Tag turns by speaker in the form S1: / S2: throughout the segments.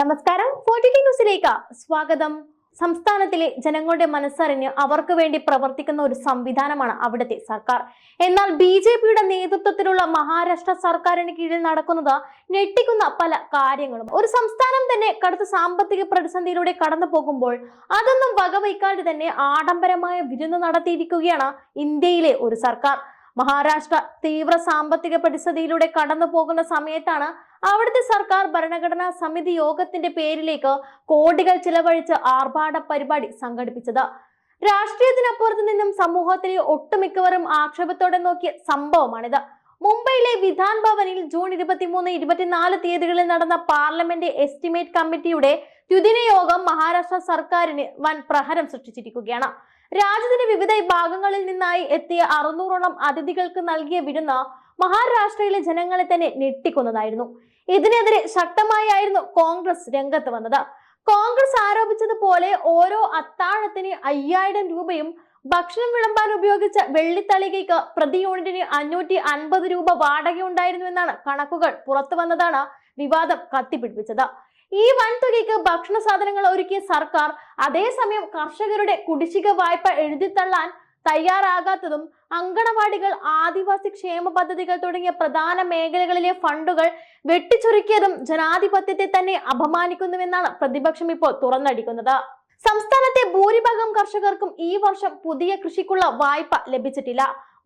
S1: നമസ്കാരം. ഫോർട്ടി ന്യൂസിലേക്ക് സ്വാഗതം. സംസ്ഥാനത്തിലെ ജനങ്ങളുടെ മനസ്സറിഞ്ഞ് അവർക്ക് വേണ്ടി പ്രവർത്തിക്കുന്ന ഒരു സംവിധാനമാണ് അവിടുത്തെ സർക്കാർ. എന്നാൽ ബി ജെ പിയുടെ നേതൃത്വത്തിലുള്ള മഹാരാഷ്ട്ര സർക്കാരിന് കീഴിൽ നടക്കുന്നത് ഞെട്ടിക്കുന്ന പല കാര്യങ്ങളും. ഒരു സംസ്ഥാനം തന്നെ കടുത്ത സാമ്പത്തിക പ്രതിസന്ധിയിലൂടെ കടന്നു പോകുമ്പോൾ അതൊന്നും വകവയ്ക്കാതെ തന്നെ ആഡംബരമായ വിരുന്ന് നടത്തിയിരിക്കുകയാണ് ഇന്ത്യയിലെ ഒരു സർക്കാർ. മഹാരാഷ്ട്ര തീവ്ര സാമ്പത്തിക പ്രതിസന്ധിയിലൂടെ കടന്നു പോകുന്ന സമയത്താണ് അവിടുത്തെ സർക്കാർ ഭരണഘടനാ സമിതി യോഗത്തിന്റെ പേരിലേക്ക് കോടികൾ ചിലവഴിച്ച് ആർഭാട പരിപാടി സംഘടിപ്പിച്ചത്. രാഷ്ട്രീയത്തിനപ്പുറത്ത് നിന്നും സമൂഹത്തിലെ ഒട്ടുമിക്കവരും ആക്ഷേപത്തോടെ നോക്കിയ സംഭവമാണിത്. മുംബൈയിലെ വിധാൻ ഭവനിൽ ജൂൺ ഇരുപത്തിമൂന്ന് ഇരുപത്തിനാല് തീയതികളിൽ നടന്ന പാർലമെന്റ് എസ്റ്റിമേറ്റ് കമ്മിറ്റിയുടെ ദ്വിദിന യോഗം മഹാരാഷ്ട്ര സർക്കാരിന് വൻ പ്രഹരം സൃഷ്ടിച്ചിരിക്കുകയാണ്. രാജ്യത്തിന്റെ വിവിധ ഭാഗങ്ങളിൽ നിന്നായി എത്തിയ അറുന്നൂറോളം അതിഥികൾക്ക് നൽകിയ വിരുന്ന് മഹാരാഷ്ട്രയിലെ ജനങ്ങളെ തന്നെ ഞെട്ടിക്കുന്നതായിരുന്നു. ഇതിനെതിരെ ശക്തമായായിരുന്നു കോൺഗ്രസ് രംഗത്ത് വന്നത്. കോൺഗ്രസ് ആരോപിച്ചതുപോലെ ഓരോ അത്താഴത്തിന് അയ്യായിരം രൂപയും ഭക്ഷണം വിളമ്പാൻ ഉപയോഗിച്ച വെള്ളിത്തളികയ്ക്ക് പ്രതി യൂണിറ്റിന് അഞ്ഞൂറ്റി അൻപത് രൂപ വാടകയുണ്ടായിരുന്നു എന്നാണ് കണക്കുകൾ പുറത്തു വന്നതാണ് വിവാദം കത്തിപ്പിടിപ്പിച്ചത്. ഈ വൻതുകയ്ക്ക് ഭക്ഷണ സാധനങ്ങൾ ഒരുക്കിയ സർക്കാർ അതേസമയം കർഷകരുടെ കുടിശ്ശിക വായ്പ എഴുതിത്തള്ളാൻ തയ്യാറാകാത്തതും അങ്കണവാടികൾ ആദിവാസി ക്ഷേമ പദ്ധതികൾ തുടങ്ങിയ പ്രധാന മേഖലകളിലെ ഫണ്ടുകൾ വെട്ടിച്ചുരുക്കിയതും ജനാധിപത്യത്തെ തന്നെ അപമാനിക്കുന്നുവെന്നാണ് പ്രതിപക്ഷം ഇപ്പോൾ തുറന്നടിക്കുന്നത്. സംസ്ഥാനത്തെ ഭൂരിഭാഗം കർഷകർക്കും ഈ വർഷം പുതിയ കൃഷിക്കുള്ള വായ്പ ലഭിച്ചിട്ടില്ല.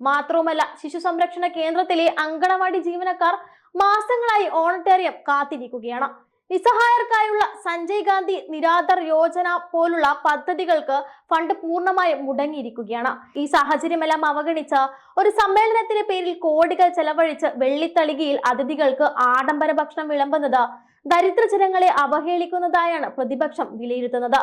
S1: മാത്രവുമല്ല ശിശു സംരക്ഷണ കേന്ദ്രത്തിലെ അങ്കണവാടി ജീവനക്കാർ മാസങ്ങളായി ഓണറ്റേറിയം കാത്തിരിക്കുകയാണ്. നിസ്സഹായർക്കായുള്ള സഞ്ജയ് ഗാന്ധി നിരാധർ യോജന പോലുള്ള പദ്ധതികൾക്ക് ഫണ്ട് പൂർണമായും മുടങ്ങിയിരിക്കുകയാണ്. ഈ സാഹചര്യമെല്ലാം അവഗണിച്ച് ഒരു സമ്മേളനത്തിന്റെ പേരിൽ കോടികൾ ചെലവഴിച്ച് വെള്ളിത്തളികയിൽ അതിഥികൾക്ക് ആഡംബര ഭക്ഷണം വിളമ്പുന്നത് ദരിദ്ര ജനങ്ങളെ അവഹേളിക്കുന്നതായാണ് പ്രതിപക്ഷം വിലയിരുത്തുന്നത്.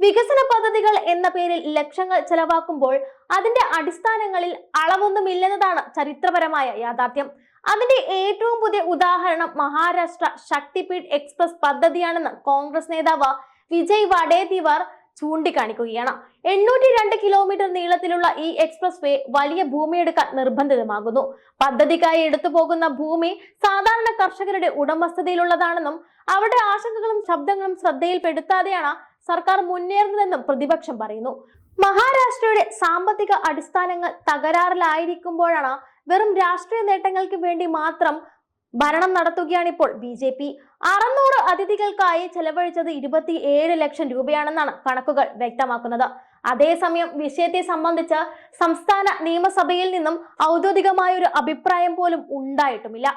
S1: വികസന പദ്ധതികൾ എന്ന പേരിൽ ലക്ഷങ്ങൾ ചെലവാക്കുമ്പോൾ അതിന്റെ അടിസ്ഥാനങ്ങളിൽ അളവൊന്നുമില്ലെന്നതാണ് ചരിത്രപരമായ യാഥാർത്ഥ്യം. അതിന്റെ ഏറ്റവും പുതിയ ഉദാഹരണം മഹാരാഷ്ട്ര ശക്തിപീഠ് എക്സ്പ്രസ് പദ്ധതിയാണെന്ന് കോൺഗ്രസ് നേതാവ് വിജയ് വഡേതിവാർ ചൂണ്ടിക്കാണിക്കുകയാണ്. എണ്ണൂറ്റി രണ്ട് കിലോമീറ്റർ നീളത്തിലുള്ള ഈ എക്സ്പ്രസ് വേ വലിയ ഭൂമിയെടുക്കാൻ നിർബന്ധിതമാകുന്നു. പദ്ധതിക്കായി എടുത്തു പോകുന്ന ഭൂമി സാധാരണ കർഷകരുടെ ഉടമസ്ഥതയിലുള്ളതാണെന്നും അവരുടെ ആശങ്കകളും ശബ്ദങ്ങളും ശ്രദ്ധയിൽപ്പെടുത്താതെയാണ് സർക്കാർ മുന്നേറുന്നതെന്നും പ്രതിപക്ഷം പറയുന്നു. മഹാരാഷ്ട്രയുടെ സാമ്പത്തിക അടിസ്ഥാനങ്ങൾ തകരാറിലായിരിക്കുമ്പോഴാണ് വെറും രാഷ്ട്രീയ നേട്ടങ്ങൾക്ക് വേണ്ടി മാത്രം ഭരണം നടത്തുകയാണ് ഇപ്പോൾ ബി ജെ പി. അറുന്നൂറ് അതിഥികൾക്കായി ചെലവഴിച്ചത് ഇരുപത്തി ഏഴ് ലക്ഷം രൂപയാണെന്നാണ് കണക്കുകൾ വ്യക്തമാക്കുന്നത്. അതേസമയം വിഷയത്തെ സംബന്ധിച്ച് സംസ്ഥാന നിയമസഭയിൽ നിന്നും ഔദ്യോഗികമായ ഒരു അഭിപ്രായം പോലും ഉണ്ടായിട്ടുമില്ല.